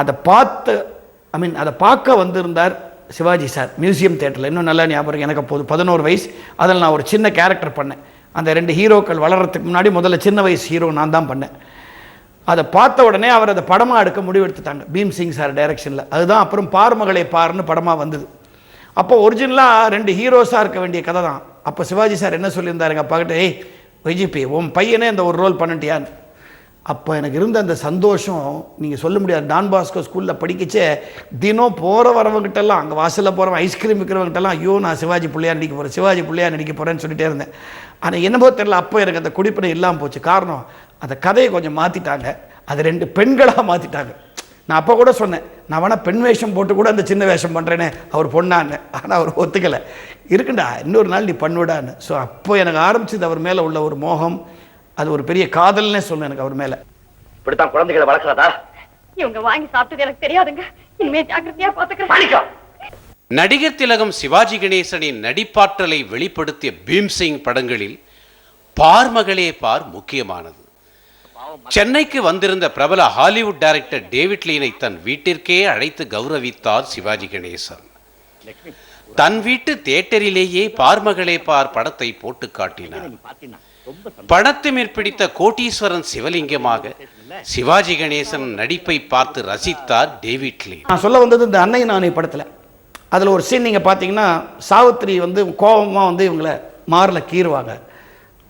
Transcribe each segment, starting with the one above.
அதை பார்த்து ஐ மீன் அதை பார்க்க வந்திருந்தார் சிவாஜி சார் மியூசியம் தேட்டரில் இன்னும் நல்லா ஞாபகம் எனக்கு அப்போது பதினோரு வயசு. அதில் நான் ஒரு சின்ன கேரக்டர் பண்ணேன். அந்த ரெண்டு ஹீரோக்கள் வளர்கிறதுக்கு முன்னாடி முதல்ல சின்ன வயசு ஹீரோ நான் தான் பண்ணேன். அதை பார்த்த உடனே அவர் அதை படமாக எடுக்க முடிவெடுத்துட்டாங்க. பீம் சிங் சார் டைரக்ஷனில் அதுதான் அப்புறம் பார்மகளை பார்னு படமாக வந்தது. அப்போ ஒரிஜினலாக ரெண்டு ஹீரோஸாக இருக்க வேண்டிய கதை தான். அப்போ சிவாஜி சார் என்ன சொல்லியிருந்தாருங்க பார்க்கிட்டு ஏய் விஜிபி உன் பையனே இந்த ஒரு ரோல் பண்ணிட்டியான்னு. அப்போ எனக்கு இருந்த அந்த சந்தோஷம் நீங்கள் சொல்ல முடியாது. டான் பாஸ்கோ ஸ்கூலில் படிக்கச்சே தினம் போகிற வரவங்கிட்டெல்லாம் அங்கே வாசலில் போகிறவன் ஐஸ்கிரீம் விற்கிறவங்கிட்டலாம் ஐயோ நான் சிவாஜி பிள்ளையா நடிக்க போகிறேன் சிவாஜி பிள்ளையா நடிக்க போகிறேன்னு சொல்லிட்டே இருந்தேன். ஆனால் என்னமோ தெரில அப்போ எனக்கு அந்த குடிப்பினை இல்லாமல் போச்சு. காரணம் அந்த கதையை கொஞ்சம் மாற்றிட்டாங்க அது ரெண்டு பெண்களாக மாற்றிட்டாங்க நான் அப்போ கூட சொன்னேன் நான் வேணால் பெண் வேஷம் போட்டு கூட அந்த சின்ன வேஷம் பண்ணுறேனே அவர் பொண்ணான்னு. ஆனால் அவர் ஒத்துக்கலை. இருக்குண்டா இன்னொரு நாள் நீ பண்ணுடான்னு. ஸோ அப்போ எனக்கு ஆரம்பிச்சது அவர் மேலே உள்ள ஒரு மோகம். அது ஒரு பெரிய காதல்னே சொல்லணும் எனக்கு அவர் மேலே. இப்படித்தான் குழந்தைகளை வளர்க்கறதா? இவங்க வாங்கி சாப்பிட்டது எனக்கு தெரியாதுங்க. இனிமே ஜாக்கிரதையா பாத்துக்கிறேன். நடிகர் திலகம் சிவாஜி கணேசனின் நடிப்பாற்றலை வெளிப்படுத்திய பீம்சிங் படங்களில் பார்மகளே பார் முக்கியமானது. சென்னைக்கு வந்திருந்த பிரபல ஹாலிவுட் டைரக்டர் டேவிட் லீனை தன் வீட்டிற்கே அழைத்து கௌரவித்தார் சிவாஜி கணேசன். தன் வீட்டு தியேட்டரிலேயே பார்மகளே பார் படத்தை போட்டு காட்டினார். படத்து மேற்பிடித்த கோட்டீஸ்வரன் சிவலிங்கமாக சிவாஜி கணேசன் நடிப்பை பார்த்து ரசித்தார் டேவிட் லீ. நான் சொல்ல வந்தது இந்த அன்னை நானே படத்தில். அதில் ஒரு சீன் நீங்கள் பார்த்தீங்கன்னா சாவித்திரி வந்து கோபமாக வந்து இவங்களை மாரில் கீறுவாங்க.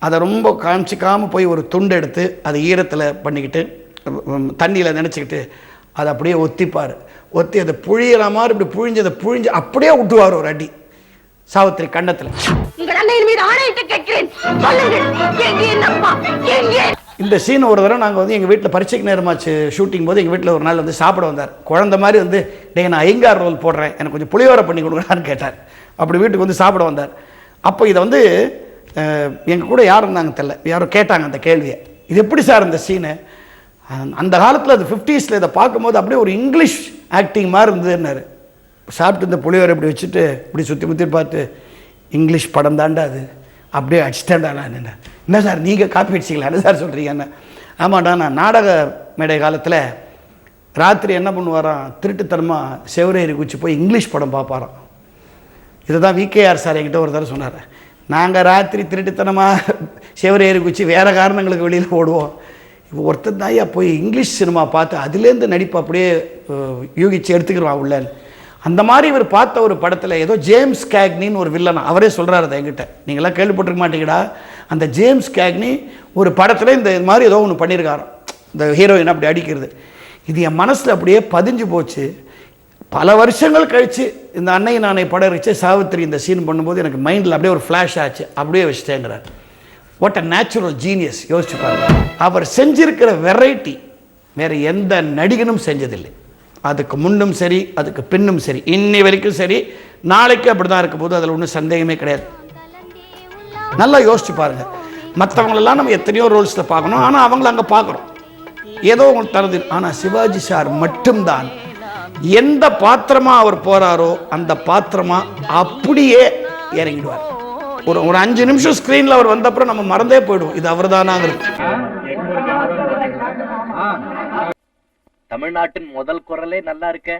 அதை ரொம்ப காமிச்சிக்காமல் போய் ஒரு துண்டு எடுத்து அதை ஈரத்தில் பண்ணிக்கிட்டு தண்ணியில் நினச்சிக்கிட்டு அதை அப்படியே ஒத்திப்பார். ஒத்தி அதை புழியிற மாதிரி இப்படி புழிஞ்சதை புழிஞ்சு அப்படியே விட்டுவார் ஒரு அடி. சாவித்திரி கன்னத்தில். உங்கள் அன்னையின் மீது ஆணையிட்டு கேட்கிறேன். சொல்லுங்கள். எங்கே என் அப்பா? எங்கே? இந்த சீன் ஒரு தடவை நாங்கள் வந்து எங்கள் வீட்டில் பரீட்சைக்கு நேரமாச்சு ஷூட்டிங் போது எங்கள் வீட்டில் ஒரு நாள் வந்து சாப்பிட வந்தார். குழந்த மாதிரி வந்து டேய் நான் ஐங்கார் ரோல் போடுறேன். எனக்கு கொஞ்சம் புளியோரை பண்ணி கொடுங்கடான்னு கேட்டார். அப்படி வீட்டுக்கு வந்து சாப்பிட வந்தார். அப்போ இதை வந்து எங்கள் கூட யார் இருந்தாங்க தெரில யாரோ கேட்டாங்க அந்த கேள்வியை. இது எப்படி சார் இந்த சீனு அந்த காலத்தில் அது ஃபிஃப்டீஸில் இதை பார்க்கும்போது அப்படியே ஒரு இங்கிலீஷ் ஆக்டிங் மாதிரி இருந்ததுன்னாரு. சாப்பிட்டு இந்த புளியோரை இப்படி வச்சுட்டு இப்படி சுற்றி முற்றி பார்த்து இங்கிலீஷ் படம் தாண்டா அது. அப்படியே அடிச்சிட்டேன்டா நான் என்ன? என்ன சார் நீங்கள் காப்பி அடிச்சிங்களா என்ன சார் சொல்கிறீங்க ஆமாடா நான் நாடக மேடை காலத்தில் ராத்திரி என்ன பண்ணுவாராம்? திருட்டுத்தனமாக செவரேறி குச்சி போய் இங்கிலீஷ் படம் பார்ப்பாராம். இதை தான் விகேஆர் சார் என்கிட்ட ஒரு தடவை சொன்னார். நாங்கள் ராத்திரி திருட்டுத்தனமாக செவரேறி குச்சி வேறு காரணங்களுக்கு வெளியில் ஓடுவோம் இப்போ ஒருத்தர் தாயா போய் இங்கிலீஷ் சினிமா பார்த்து அதுலேருந்து நடிப்பு அப்படியே யூகிச்சு எடுத்துக்கிறவான் உள்ளன்னு. அந்த மாதிரி இவர் பார்த்த ஒரு படத்தில் ஏதோ ஜேம்ஸ் கேக்னின்னு ஒரு வில்லன் அவரே சொல்கிறாரு அதை என்கிட்ட. நீங்களாம் கேள்விப்பட்டிருக்க மாட்டீங்கடா. அந்த ஜேம்ஸ் கேக்னி ஒரு படத்தில் இந்த இது மாதிரி ஏதோ ஒன்று பண்ணியிருக்காராம் இந்த ஹீரோயின் அப்படி அடிக்கிறது. இது என் மனசில் அப்படியே பதிஞ்சு போச்சு. பல வருஷங்கள் கழித்து இந்த அன்னை நானை படம் வச்சு சாவித்திரி இந்த சீன் பண்ணும்போது எனக்கு மைண்டில் அப்படியே ஒரு ஃப்ளாஷ் ஆச்சு. அப்படியே வச்சுட்டேங்கிறார். வாட் அ நேச்சுரல் ஜீனியஸ் யோசிச்சு பாருங்க. அவர் செஞ்சிருக்கிற வெரைட்டி வேறு எந்த நடிகனும் செஞ்சதில்லை. அதுக்கு முன்னும் சரி அதுக்கு பின்னும் சரி. இன்னி வரைக்கும் சரி நாளைக்கு அப்படி தான் இருக்க போது அதில் ஒன்றும் சந்தேகமே கிடையாது. நல்லா யோசிச்சு பாருங்க. மற்றவங்களெல்லாம் நம்ம எத்தனையோ ரோல்ஸில் பார்க்கணும். ஆனால் அவங்கள அங்கே பார்க்குறோம். ஏதோ உங்களுக்கு தருது. ஆனால் சிவாஜி சார் மட்டும்தான். எந்த பாத்திரமா அவர் போறாரோ அந்த பாத்திரமா அப்படியே இறங்கிடுவார். ஒரு ஒரு அஞ்சு நிமிஷம் ஸ்க்ரீனில் அவர் வந்தப்புறம் நம்ம மறந்தே போயிடுவோம். இது அவர் தானாங்கிறது தமிழ்நாட்டின் முதல் குரலே நல்லா இருக்க.